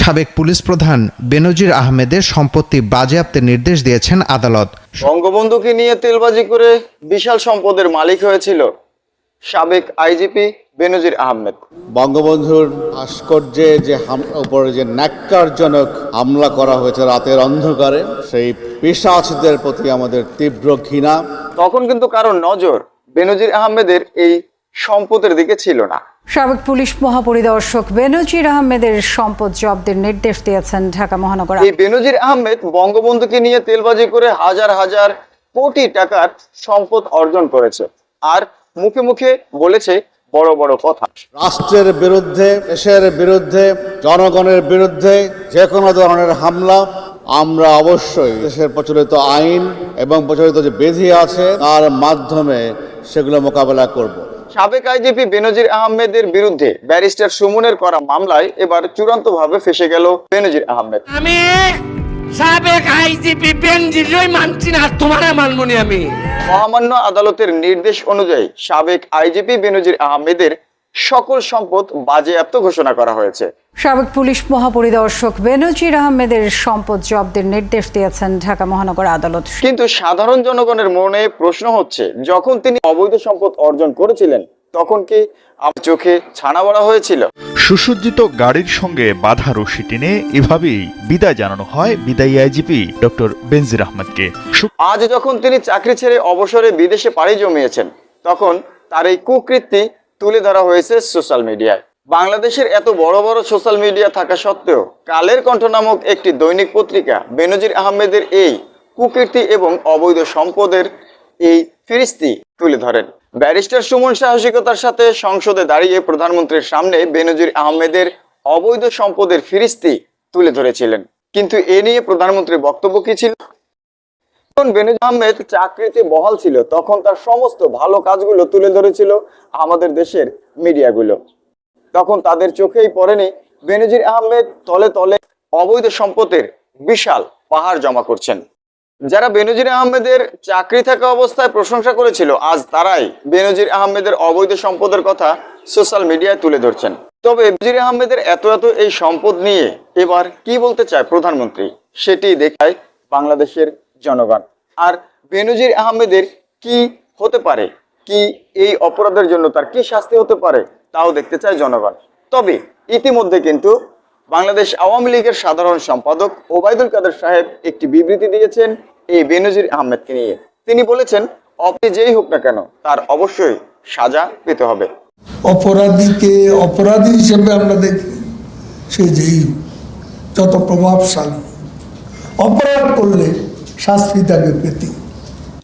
সাবেক পুলিশ প্রধান বেনজির আহমেদের সম্পত্তি বাজেয়াপ্তের নির্দেশ দিয়েছেন আদালত। বঙ্গবন্ধুকে নিয়ে তেলবাজি করে বিশাল সম্পদের মালিক হয়েছিল সাবেক আইজিপি বেনজির আহমেদ। বঙ্গবন্ধুর ভাস্কর্যে যে উপরে যে ন্যাক্কারজনক হামলা করা হয়েছে রাতের অন্ধকারে সেই পেশাচিদের প্রতি আমাদের তীব্র ঘৃণা। তখন কিন্তু কারোর নজর বেনজির আহমেদের এই সম্পদের দিকে ছিল না। সাবেক পুলিশ মহাপরিদর্শক বেনজির আহমেদের সম্পদ জব্দের নির্দেশ দিয়েছেন ঢাকা মহানগর এই বেনজির আহমেদ বঙ্গবন্ধুকে নিয়ে তেলবাজি করে হাজার হাজার কোটি টাকার সম্পদ অর্জন করেছে আর মুখে মুখে বলেছে বড় বড় কথা। রাষ্ট্রের বিরুদ্ধে দেশের বিরুদ্ধে জনগণের বিরুদ্ধে যে কোনো ধরনের হামলা আমরা অবশ্যই দেশের প্রচলিত আইন এবং প্রচলিত যে বিধি আছে তার মাধ্যমে সেগুলো মোকাবেলা করব। সাবেক আইজিপি বেনজির আহমেদের বিরুদ্ধে ব্যারিস্টার সুমনের করা মামলায় এবার চূড়ান্ত ভাবে ফেসে গেল বেনজির আহমেদ। আমি সাবেক আইজিপি বেনজিরই মানছি না তোমারে মানবনি আমি। মহামান্য আদালতের নির্দেশ অনুযায়ী সাবেক আইজিপি বেনজির আহমেদের সকল সম্পদ বাজেয়াপ্ত ঘোষণা করা হয়েছে। সাবেক পুলিশ মহাপরিদর্শক বেনজির আহমেদের সম্পদ জব্দের নির্দেশ দিয়েছেন ঢাকা মহানগর আদালত। কিন্তু সাধারণ জনগণের মনে প্রশ্ন হচ্ছে যখন তিনি অবৈধ সম্পদ অর্জন করেছিলেন তখন কি আমার চোখে ছানা বড়া হয়েছিল? সুসজ্জিত গাড়ির সঙ্গে বাধা রশি টেনে এভাবেই বিদায় জানানো হয় বিদায়ী আইজিপি ডক্টর বেনজির আহমেদকে। আজ যখন তিনি চাকরি ছেড়ে অবসরে বিদেশে পাড়ি জমিয়েছেন তখন তার এই কুকৃতি তুলে ধরা হয়েছে সোশ্যাল মিডিয়ায়। বাংলাদেশের এত বড় বড় সোশ্যাল মিডিয়া থাকা সত্ত্বেও কালের কণ্ঠ নামক একটি দৈনিক পত্রিকা বেনজির আহমেদের এই কুকীর্তি এবং অবৈধ সম্পদের এই ফিরিস্তি তুলে ধরেন। ব্যারিস্টার সুমন সাহসিকতার সাথে সংসদে দাঁড়িয়ে প্রধানমন্ত্রীর সামনে বেনজির আহমেদের অবৈধ সম্পদের ফিরিস্তি তুলে ধরেছিলেন। কিন্তু এ নিয়ে প্রধানমন্ত্রীর বক্তব্য কি ছিল? যখন আহমেদ চাকরিতে বহাল ছিল, তখন তার সমস্ত ভালো কাজগুলো তুলে ধরেছিল আমাদের দেশের মিডিয়াগুলো। তখন তাদের চোখেই পড়েনি বেনজির আহমেদ তলে তলে অবৈধ সম্পদের বিশাল পাহাড় জমা করছেন। যারা বেনজির আহমেদের চাকরি থাকা অবস্থায় প্রশংসা করেছিল, আজ তারাই বেনজির আহমেদের অবৈধ সম্পদের কথা সোশ্যাল মিডিয়ায় তুলে ধরছেন। তবে বেনজির আহমেদের এত এত এই সম্পদ নিয়ে এবার কি বলতে চায় প্রধানমন্ত্রী, সেটি দেখায় বাংলাদেশের জনগণ। আর বেনজির আহমেদের কি হতে পারে? কি এই অপরাধের জন্য তার কি শাস্তি হতে পারে? তাও দেখতে চায় জনগণ। তবে ইতিমধ্যে কিন্তু বাংলাদেশ আওয়ামী লীগের সাধারণ সম্পাদক ওবায়দুল কাদের সাহেব একটি বিবৃতি দিয়েছেন এই বেনজির আহমেদকে নিয়ে। তিনি বলেছেন অপে যেই হোক না কেন, তার অবশ্যই সাজা পেতে হবে। অপরাধীকে অপরাধী হিসেবে আমরা দেখি, সে যেই যত প্রভাবশালী। অপরাধ করলে শাস্তি তাকে পেতে